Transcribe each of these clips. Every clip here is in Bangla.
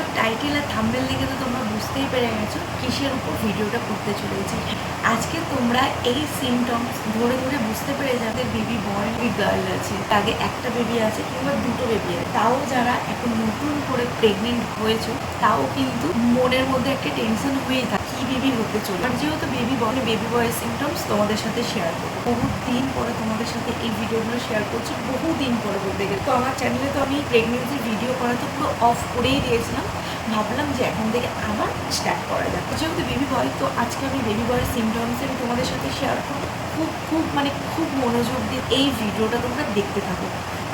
হোক টাইটেল আর থাম্বেল দেখে তো তোমরা বুঝতেই পেরে গেছো কিসের উপর ভিডিওটা করতে চলেছি। আজকে তোমরা এই সিমটমস ধরে ধরে বুঝতে পেরে যাদের বেবি বয় গার্ল আছে। আগে একটা বেবি আছে কিংবা দুটো বেবি আছে। তাও যারা এখন নতুন করে প্রেগনেন্ট হয়েছে, তাও কিন্তু মনের মধ্যে একটা টেনশন হয়েই থাকে কি বেবি হতে চলে আর যেহেতু বেবি বয় বেবি বয়ের সিমটমস তোমাদের সাথে শেয়ার করব। বহু দিন পরে তোমাদের সাথে এই ভিডিওগুলো শেয়ার করছি, বহু দিন পরে বলতে গেলে। তো আমার চ্যানেলে তো আমি প্রেগনেন্সির ভিডিও করা তো পুরো অফ করেই দিয়েছিলাম। ভাবলাম যে এখন থেকে আবার স্টার্ট করা যাক। যেহেতু বেবি বয় তো আজকে আমি বেবি বয়ের সিমটমস আমি তোমাদের সাথে শেয়ার করব। খুব খুব মানে খুব মনোযোগ দিয়ে এই ভিডিওটা তোমরা দেখতে থাকো।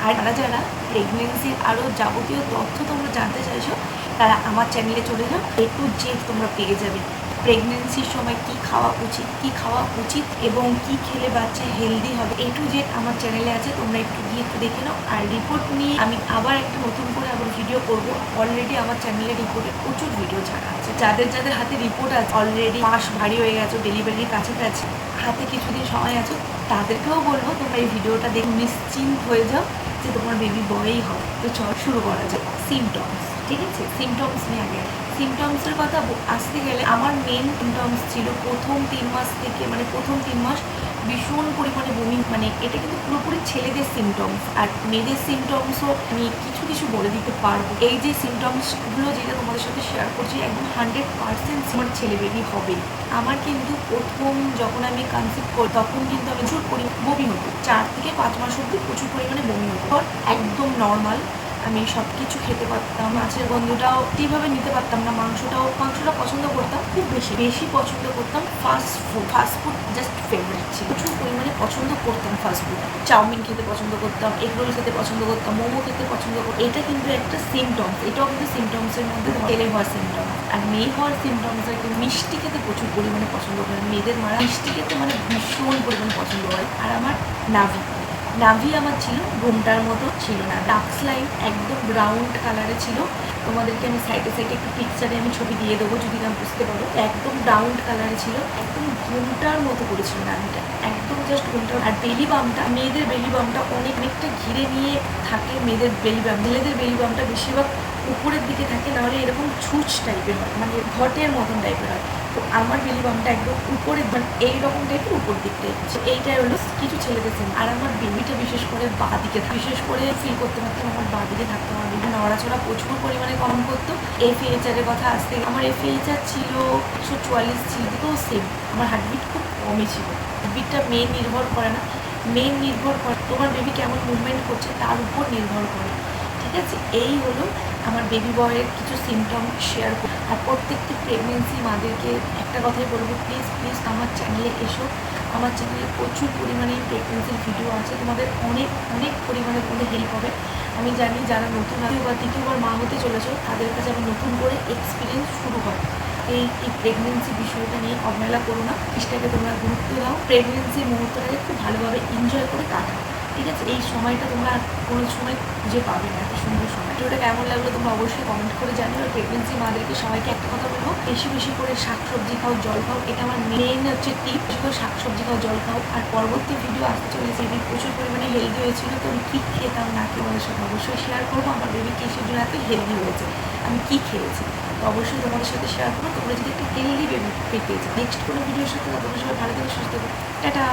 আর তারা যারা প্রেগনেন্সির আরও যাবতীয় তথ্য তোমরা জানতে চাইছো, তারা আমার চ্যানেলে চলে যাও। একটু জেড তোমরা পেয়ে যাবে। প্রেগনেন্সির সময় কি খাওয়া উচিত, কি খাওয়া উচিত এবং কি খেলে বাচ্চা হেলদি হবে এ টু জেড আমার চ্যানেলে আছে, তোমরা একটু গিয়ে একটু দেখে নাও। আর রিপোর্ট নিয়ে আমি আবার একটা নতুন করে আবার ভিডিও করব। অলরেডি আমার চ্যানেলে রিপোর্টে প্রচুর ভিডিও ছাড়া আছে। যাদের যাদের হাতে রিপোর্ট আছে অলরেডি মাস ভারী হয়ে গেছে ডেলিভারির কাছাকাছি হাতে কিছুদিন সময় আছে, তাদেরকেও বলব তোমরা এই ভিডিওটা দেখে নিশ্চিন্ত হয়ে যাও যে তোমার বেবি বয়েই হবে। তো চল, শুরু করা যাক। সিমটমস ঠিক আছে? সিমটমস নিয়ে আগে। সিমটমসের কথা আসতে গেলে আমার মেন সিমটমস ছিল প্রথম তিন মাস থেকে মানে প্রথম তিন মাস ভীষণ পরিমাণে বমি মানে এটা কিন্তু পুরোপুরি ছেলেদের সিমটমস আর মেয়েদের সিমটমসও আমি কিছু কিছু বলে দিতে পারব। এই যে সিমটমসগুলো যেটা তোমাদের সাথে শেয়ার করছি, একদম হান্ড্রেড পার্সেন্ট আমার ছেলে বেবি হবে। আমার কিন্তু প্রথম যখন আমি কনসেপ্ট করি তখন কিন্তু আমি প্রচুর পরি বমি হতো। চার থেকে পাঁচ মাস অব্দি প্রচুর পরিমাণে বমি হতো। একদম নর্মাল আমি সব কিছু খেতে পারতাম, মাছের গন্ধটাও ঠিকভাবে নিতে পারতাম না, মাংসটাও, মাংসটা পছন্দ করতাম, খুব বেশি বেশি পছন্দ করতাম fast food fast food just favourite ছিল। প্রচুর পরিমাণে পছন্দ করতাম ফাস্ট ফুড চাউমিন খেতে পছন্দ করতাম এগ রোল খেতে পছন্দ করতাম, মোমো খেতে পছন্দ করতাম এটা কিন্তু একটা সিমটমস এটাও কিন্তু সিমটমসের মধ্যে তেলে হওয়ার সিমটমস আর মেয়ে হওয়ার সিমটমস কিন্তু মিষ্টি খেতে প্রচুর পরিমাণে পছন্দ করে। মেয়েদের মারা মিষ্টি খেতে মানে ভীষণ পরিমাণে পছন্দ হয় আর আমার নাভি। নাভি আমার ছিল, ঘুমটার মতো ছিল না। ডার্ক লাইন একদম ব্রাউন্ড কালারে ছিল। তোমাদেরকে আমি সাইডে সাইডে একটু পিকচারে আমি ছবি দিয়ে দেবো, যদি না বুঝতে পারো। একদম ব্রাউন্ড কালারে ছিল। একদম ঘুমটার মতো করেছিল নাভিটা। একদম জাস্ট ঘুমটা। আর বেলি বামটা মেয়েদের বেলি বামটা অনেক, অনেকটা ঘিরে নিয়ে থাকে মেয়েদের বেলি বাম ছেলেদের বেলি বামটা বেশিরভাগ উপরের দিকে থাকে, নাহলে এরকম ছুঁচ টাইপের হয় মানে ঘটের মতন টাইপের হয়। তো আমার বেলি বামটা একদম উপরে মানে এইরকম টাইপের উপর দিকটাই তো এইটাই হলো কিছু ছেলেদের সিম আর আমার বেবিটা বিশেষ করে বা দিকে বিশেষ করে ফিল করতে পারতাম আমার বা দিকে থাকতো আমার বেবি নড়াচড়া প্রচুর পরিমাণে কম করতো। এফএইচআর এর কথা আসতে, আমার এফএইচআর ছিল একশো চুয়াল্লিশ ছিল, তো সেম আমার হার্টবিট খুব কমই ছিল। হার্টবিটটা মেন নির্ভর করে না। মেন নির্ভর করে, তোমার বেবি কেমন মুভমেন্ট করছে তার উপর নির্ভর করে। ঠিক আছে? এই হলো আমার বেবি বয়ের কিছু সিমটম শেয়ার করি আর প্রত্যেকটি প্রেগনেন্সি মাদেরকে একটা কথাই বলব প্লিজ প্লিজ আমার চ্যানেলে এসো। আমার চ্যানেলে প্রচুর পরিমাণে প্রেগনেন্সির ভিডিও আছে। তোমাদের অনেক অনেক পরিমাণে তোমাদের হেল্প হবে। আমি জানি যারা নতুন বা দ্বিতীয়বার মা হতে চলেছো, তাদের কাছে আবার নতুন করে এক্সপিরিয়েন্স শুরু হয়। এই এই প্রেগনেন্সি বিষয়টা নিয়ে অবহেলা করো না। জিনিসটাকে তোমরা গুরুত্ব দাও। প্রেগনেন্সি মুহূর্তটাকে খুব ভালোভাবে এনজয় করে কাটাও। ঠিক আছে, এই সময়টা তোমরা কোনো সময় খুঁজে পাবে না, এত সুন্দর সময় ভিডিওটা কেমন লাগল তোমরা অবশ্যই কমেন্ট করে জানিও, আর প্রেগনেন্সি মাদেরকে সবাইকে একটা কথা বলব, বেশি বেশি করে শাকসবজি খাও, জল খাও, এটা আমার মেন হচ্ছে টিপ শাকসবজি খাও, জল খাও। আর পরবর্তী ভিডিও আসতে চলেছে বেবি প্রচুর পরিমাণে হেলদি হয়েছিল, তো আমি কী খেতাম না খেয়ে আমাদের সাথে অবশ্যই শেয়ার করব, আমার বেবি কিসের জন্য এত হেলদি হয়েছে, আমি কী খেয়েছি। তো অবশ্যই তোমাদের সাথে শেয়ার করব, তোমরা যদি একটা হেলদি বেবি পেতে নেক্সট কোনো ভিডিওর সাথে তোমাদের সবাই ভালো থেকে, সুস্থ টাটা।